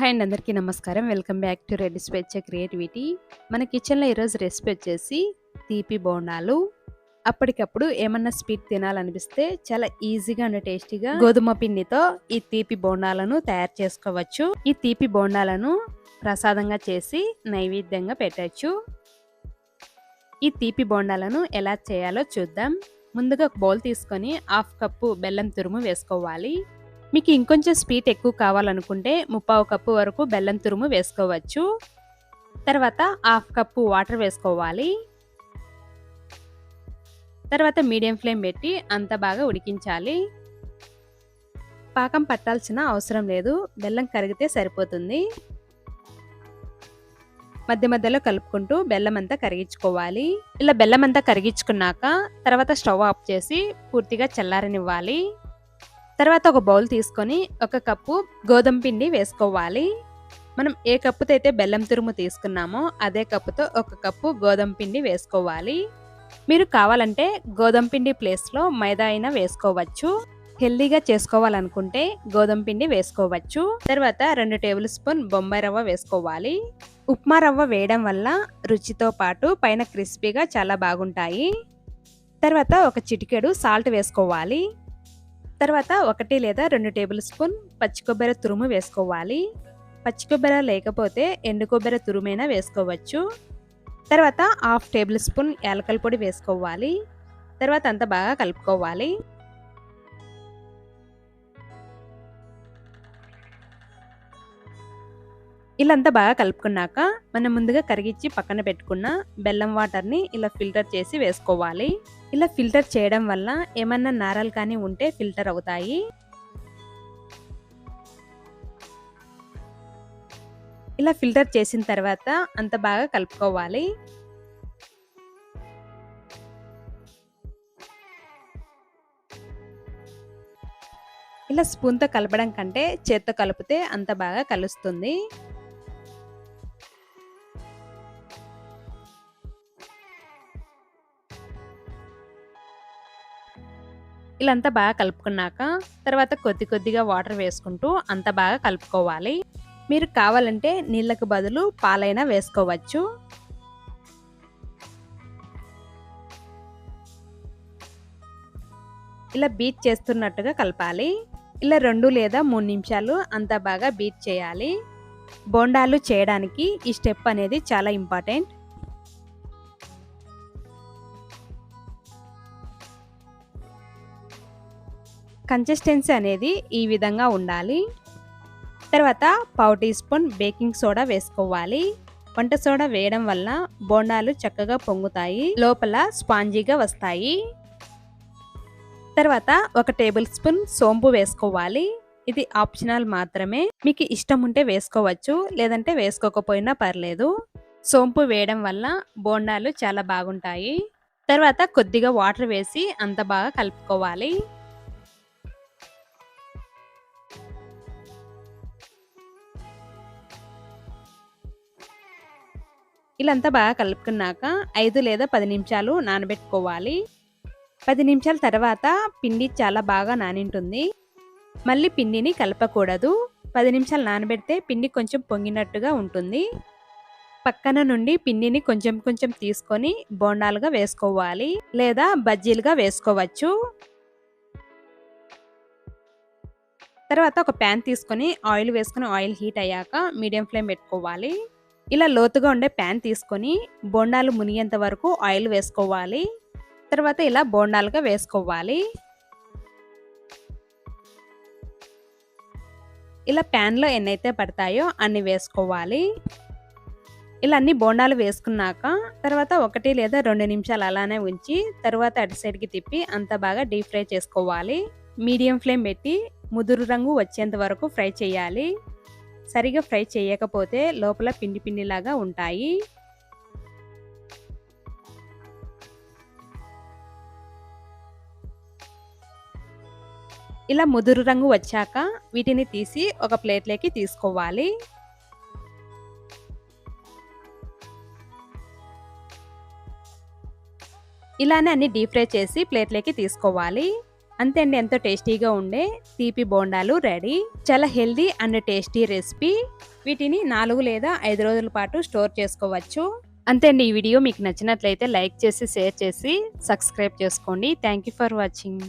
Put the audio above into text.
Hi అండి అందరికీ నమస్కారం. Welcome back to red Swechha creativity మన కిచెన్లో ఈరోజు రెసిపీ వచ్చేసి తీపి బోండాలు. అప్పటికప్పుడు ఏమన్నా స్వీట్ తినాలనిపిస్తే చాలా ఈజీగా అండ్ టేస్టీగా గోధుమ పిండితో ఈ తీపి బోండాలను తయారు చేసుకోవచ్చు. ఈ తీపి బోండాలను ప్రసాదంగా చేసి నైవేద్యంగా పెట్టచ్చు. ఈ తీపి బోండాలను ఎలా చేయాలో చూద్దాం. ముందుగా ఒక బౌల్ తీసుకొని హాఫ్ కప్పు బెల్లం తురుము వేసుకోవాలి. మీకు ఇంకొంచెం స్వీట్ ఎక్కువ కావాలనుకుంటే ముప్పావు కప్పు వరకు బెల్లం తురుము వేసుకోవచ్చు. తర్వాత హాఫ్ కప్పు వాటర్ వేసుకోవాలి. తర్వాత మీడియం ఫ్లేమ్ పెట్టి అంత బాగా ఉడికించాలి. పాకం పట్టాల్సిన అవసరం లేదు. బెల్లం కరిగితే సరిపోతుంది. మధ్య మధ్యలో కలుపుకుంటూ బెల్లం అంతా కరిగించుకోవాలి. ఇలా బెల్లం అంతా కరిగించుకున్నాక తర్వాత స్టవ్ ఆఫ్ చేసి పూర్తిగా చల్లారనివ్వాలి. తర్వాత ఒక బౌల్ తీసుకొని ఒక కప్పు గోధుమ పిండి వేసుకోవాలి. మనం ఏ కప్పుతో అయితే బెల్లం తురుము తీసుకున్నామో అదే కప్పుతో ఒక కప్పు గోధుమ పిండి వేసుకోవాలి. మీరు కావాలంటే గోధుమ పిండి ప్లేస్లో మైదా అయినా వేసుకోవచ్చు. హెల్దీగా చేసుకోవాలనుకుంటే గోధుమ పిండి వేసుకోవచ్చు. తర్వాత రెండు టేబుల్ స్పూన్ బొంబాయి రవ్వ వేసుకోవాలి. ఉప్మా రవ్వ వేయడం వల్ల రుచితో పాటు పైన క్రిస్పీగా చాలా బాగుంటాయి. తర్వాత ఒక చిటికెడు సాల్ట్ వేసుకోవాలి. తర్వాత ఒకటి లేదా రెండు టేబుల్ స్పూన్ పచ్చి కొబ్బరి తురుము వేసుకోవాలి. పచ్చి కొబ్బరి లేకపోతే ఎండు కొబ్బరి తురుమైనా వేసుకోవచ్చు. తర్వాత హాఫ్ టేబుల్ స్పూన్ యాలకల పొడి వేసుకోవాలి. తర్వాత అంతా బాగా కలుపుకోవాలి. ఇలా అంతా బాగా కలుపుకున్నాక మనం ముందుగా కరిగించి పక్కన పెట్టుకున్న బెల్లం వాటర్ని ఇలా ఫిల్టర్ చేసి వేసుకోవాలి. ఇలా ఫిల్టర్ చేయడం వల్ల ఏమన్నా నారలు కానీ ఉంటే ఫిల్టర్ అవుతాయి. ఇలా ఫిల్టర్ చేసిన తర్వాత అంత బాగా కలుపుకోవాలి. ఇలా స్పూన్తో కలపడం కంటే చేత్తో కలిపితే అంత బాగా కలుస్తుంది. ఇలా అంతా బాగా కలుపుకున్నాక తర్వాత కొద్ది కొద్దిగా వాటర్ వేసుకుంటూ అంత బాగా కలుపుకోవాలి. మీరు కావాలంటే నీళ్ళకు బదులు పాలైనా వేసుకోవచ్చు. ఇలా బీట్ చేస్తున్నట్టుగా కలపాలి. ఇలా రెండు లేదా మూడు నిమిషాలు అంత బాగా బీట్ చేయాలి. బోండాలు చేయడానికి ఈ స్టెప్ అనేది చాలా ఇంపార్టెంట్. కన్సిస్టెన్సీ అనేది ఈ విధంగా ఉండాలి. తర్వాత పావు టీ స్పూన్ బేకింగ్ సోడా వేసుకోవాలి. వంట సోడా వేయడం వల్ల బోండాలు చక్కగా పొంగుతాయి. లోపల స్పాంజీగా వస్తాయి. తర్వాత ఒక టేబుల్ స్పూన్ సోంపు వేసుకోవాలి. ఇది ఆప్షనల్ మాత్రమే. మీకు ఇష్టం ఉంటే వేసుకోవచ్చు లేదంటే వేసుకోకపోయినా పర్లేదు. సోంపు వేయడం వల్ల బోండాలు చాలా బాగుంటాయి. తర్వాత కొద్దిగా వాటర్ వేసి అంత బాగా కలుపుకోవాలి. ఇలా అంతా బాగా కలుపుకున్నాక ఐదు లేదా పది నిమిషాలు నానబెట్టుకోవాలి. పది నిమిషాల తర్వాత పిండి చాలా బాగా నానింటుంది. మళ్ళీ పిండిని కలపకూడదు. పది నిమిషాలు నానబెడితే పిండి కొంచెం పొంగినట్టుగా ఉంటుంది. పక్కన నుండి పిండిని కొంచెం కొంచెం తీసుకొని బోండాలుగా వేసుకోవాలి లేదా బజ్జీలుగా వేసుకోవచ్చు. తర్వాత ఒక ప్యాన్ తీసుకొని ఆయిల్ వేసుకొని ఆయిల్ హీట్ అయ్యాక మీడియం ఫ్లేమ్ పెట్టుకోవాలి. ఇలా లోతుగా ఉండే ప్యాన్ తీసుకొని బోండాలు మునిగేంత వరకు ఆయిల్ వేసుకోవాలి. తర్వాత ఇలా బోండాలుగా వేసుకోవాలి. ఇలా ప్యాన్లో ఎన్నైతే పడతాయో అన్ని వేసుకోవాలి. ఇలా అన్ని బోండాలు వేసుకున్నాక తర్వాత ఒకటి లేదా రెండు నిమిషాలు అలానే ఉంచి తర్వాత అటు సైడ్కి తిప్పి అంత బాగా డీప్ ఫ్రై చేసుకోవాలి. మీడియం ఫ్లేమ్ పెట్టి ముదురు రంగు వచ్చేంత వరకు ఫ్రై చేయాలి. సరిగా ఫ్రై చేయకపోతే లోపల పిండి పిండిలాగా ఉంటాయి. ఇలా ముదురు రంగు వచ్చాక వీటిని తీసి ఒక ప్లేట్లోకి తీసుకోవాలి. ఇలానే అన్ని డీప్ ఫ్రై చేసి ప్లేట్లోకి తీసుకోవాలి. అంతే అండి ఎంతో టేస్టీగా ఉండే తీపి బోండాలు రెడీ. చాలా హెల్దీ అండ్ టేస్టీ రెసిపీ. వీటిని నాలుగు లేదా ఐదు రోజుల పాటు స్టోర్ చేసుకోవచ్చు. అంతే అండి ఈ వీడియో మీకు నచ్చినట్లయితే లైక్ చేసి షేర్ చేసి సబ్స్క్రైబ్ చేసుకోండి. Thank you for watching.